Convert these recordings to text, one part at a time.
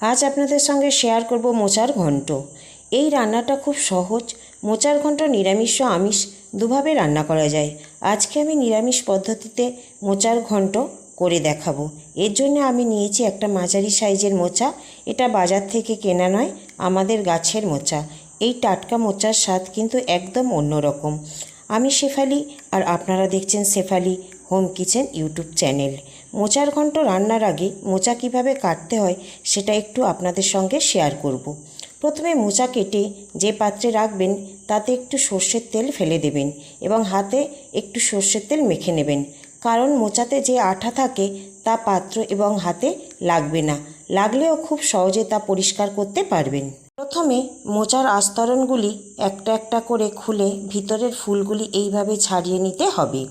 আজ আপনাদের সঙ্গে শেয়ার করব মোচার ঘন্ট। এই রান্নাটা খুব সহজ। মোচার ঘন্ট নিরামিষ ও আমিষ দুভাবে রান্না করা যায়। আজকে আমি নিরামিষ পদ্ধতিতে মোচার ঘন্ট করে দেখাবো। এর জন্য আমি নিয়েছি একটা মাঝারি সাইজের মোচা। এটা বাজার থেকে কেনা নয়, আমাদের গাছের মোচা। এই টাটকা মোচার স্বাদ কিন্তু একদম অন্যরকম আমি শেফালি আর আপনারা দেখছেন Shefali home kitchen YouTube channel. মোচার ঘন্ট রান্নার আগে মোচা কীভাবে কাটতে হয় সেটা একটু আপনাদের সঙ্গে শেয়ার করব। প্রথমে মোচা কেটে যে পাত্রে রাখবেন তাতে একটু সর্ষের তেল ফেলে দেবেন এবং হাতে একটু সর্ষের তেল মেখে নেবেন। কারণ মোচাতে যে আঠা থাকে তা পাত্র এবং হাতে লাগবে না। লাগলেও খুব সহজে তা পরিষ্কার করতে পারবেন। প্রথমে মোচার আস্তরণগুলি একটা একটা করে খুলে ভিতরের ফুলগুলি এইভাবে ছাড়িয়ে নিতে হবে।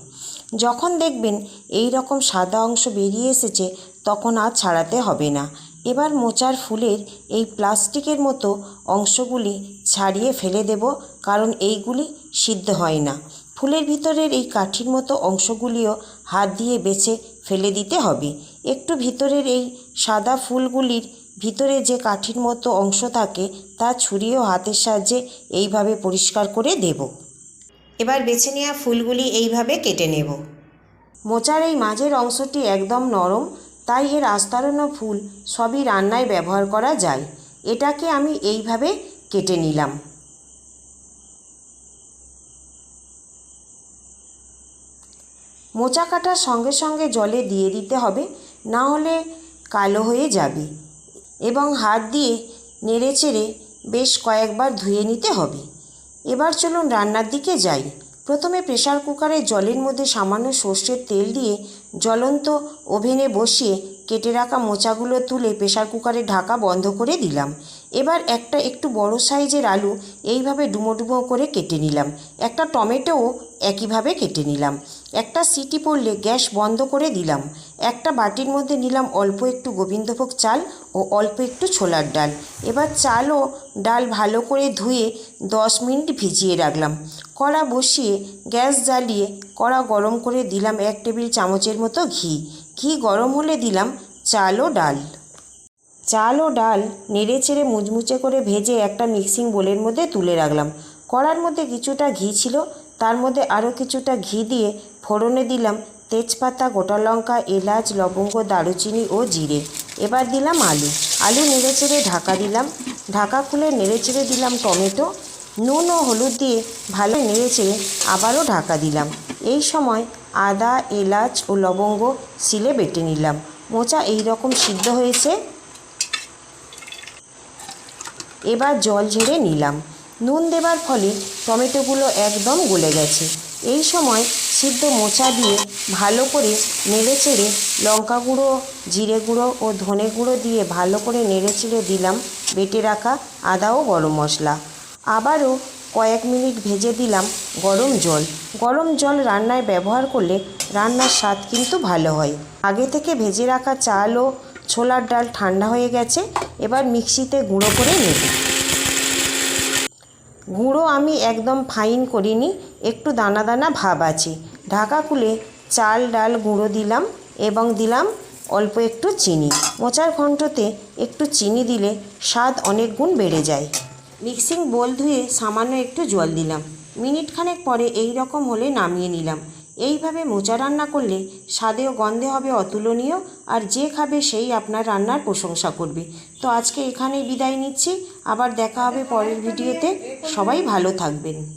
যখন দেখবেন এই রকম সাদা অংশ বেরিয়ে এসেছে, তখন আর ছাড়াতে হবে না। এবার মোচার ফুলের এই প্লাস্টিকের মতো অংশগুলি ছাড়িয়ে ফেলে দেব, কারণ এইগুলি সিদ্ধ হয় না। ফুলের ভিতরের এই কাঠির মতো অংশগুলিও হাত দিয়ে বেছে ফেলে দিতে হবে। একটু ভিতরের এই সাদা ফুলগুলির ভিতরে যে কাঠির মতো অংশ থাকে, তা ছুরিও হাতের সাহায্যে এইভাবে পরিষ্কার করে দেব। এবার বেছে নেওয়া ফুলগুলি এইভাবে কেটে নেব। মোচার এই মাঝের অংশটি একদম নরম, তাই এর আস্তরণ ফুল সবই রান্নায় ব্যবহার করা যায়। এটাকে আমি এইভাবে কেটে নিলাম। মোচা কাটার সঙ্গে সঙ্গে জলে দিয়ে দিতে হবে, না হলে কালো হয়ে যাবে। এবং হাত দিয়ে নেড়ে চেড়ে বেশ কয়েকবার ধুয়ে নিতে হবে। এবার চলুন রান্নার দিকে যাই। প্রথমে প্রেশার কুকারে জলের মধ্যে সামান্য সর্ষের তেল দিয়ে জ্বলন্ত ওভেনে বসিয়ে কেটে রাখা মোচাগুলো তুলে প্রেশার কুকারে ঢাকা বন্ধ করে দিলাম। এবার একটা একটু বড় সাইজের আলু এইভাবে ডুমো ডুমো করে কেটে নিলাম। একটা টমেটোও একইভাবে কেটে নিলাম। একটা সিটি পড়লে গ্যাস বন্ধ করে দিলাম। একটা বাটির মধ্যে নিলাম অল্প একটু গোবিন্দভোগ চাল ও অল্প একটু ছোলার ডাল। এবার চাল ও ডাল ভালো করে ধুয়ে দশ মিনিট ভিজিয়ে রাখলাম। কড়া বসিয়ে গ্যাস জ্বালিয়ে কড়া গরম করে দিলাম এক টেবিল চামচের মতো ঘি। ঘি গরম হলে দিলাম চাল ও ডাল। চাল ও ডাল নেড়ে চেড়ে মুচমুচে করে ভেজে একটা মিক্সিং বোলের মধ্যে তুলে রাখলাম। কড়ার মধ্যে কিছুটা ঘি ছিল তার মধ্যে আরও কিছুটা ঘি দিয়ে ফোড়নে দিলাম তেজপাতা, গোটা লঙ্কা, এলাচ, লবঙ্গ, দারুচিনি ও জিরে। এবার দিলাম আলু। আলু নেড়ে চেড়ে ঢাকা দিলাম। ঢাকা খুলে নেড়ে চেড়ে দিলাম টমেটো। নুন ও হলুদ দিয়ে ভালো নেড়ে চেড়ে আবারও ঢাকা দিলাম। এই সময় আদা, এলাচ ও লবঙ্গ শিলে বেটে নিলাম। মোচা এই রকম সিদ্ধ হয়েছে। এবার জল ঝেড়ে নিলাম। নুন দেবার ফলে টমেটোগুলো একদম গলে গেছে। এই সময় সিদ্ধ মোচা দিয়ে ভালো করে নেড়ে চেড়ে লঙ্কা গুঁড়ো, জিরে গুঁড়ো ও ধনে গুঁড়ো দিয়ে ভালো করে নেড়ে চেড়ে দিলাম, বেটে রাখা আদা ও গরম মশলা। আবারও কয়েক মিনিট ভেজে দিলাম গরম জল। গরম জল রান্নায় ব্যবহার করলে রান্নার স্বাদ কিন্তু ভালো হয়। আগে থেকে ভেজে রাখা চাল ও ছোলার ডাল ঠান্ডা হয়ে গেছে, এবার মিক্সিতে গুঁড়ো করে নেব। গুঁড়ো আমি একদম ফাইন করিনি, একটু দানা দানা ভাব আছে। ঢাকা খুলে চাল ডাল গুঁড়ো দিলাম এবং দিলাম অল্প একটু চিনি। মোচার ঘন্টতে একটু চিনি দিলে স্বাদ অনেক গুণ বেড়ে যায়। মিক্সিং বোল ধুয়ে সামান্য একটু জল দিলাম। মিনিট খানেক পরে এই রকম হলে নামিয়ে নিলাম। এইভাবে মোচা রান্না করলে স্বাদে ও গন্ধে হবে অতুলনীয়, আর যে খাবে সেই আপনার রান্নার প্রশংসা করবে। তো আজকে এখানেই বিদায় নিচ্ছি। আবার দেখা হবে পরের ভিডিওতে। সবাই ভালো থাকবেন।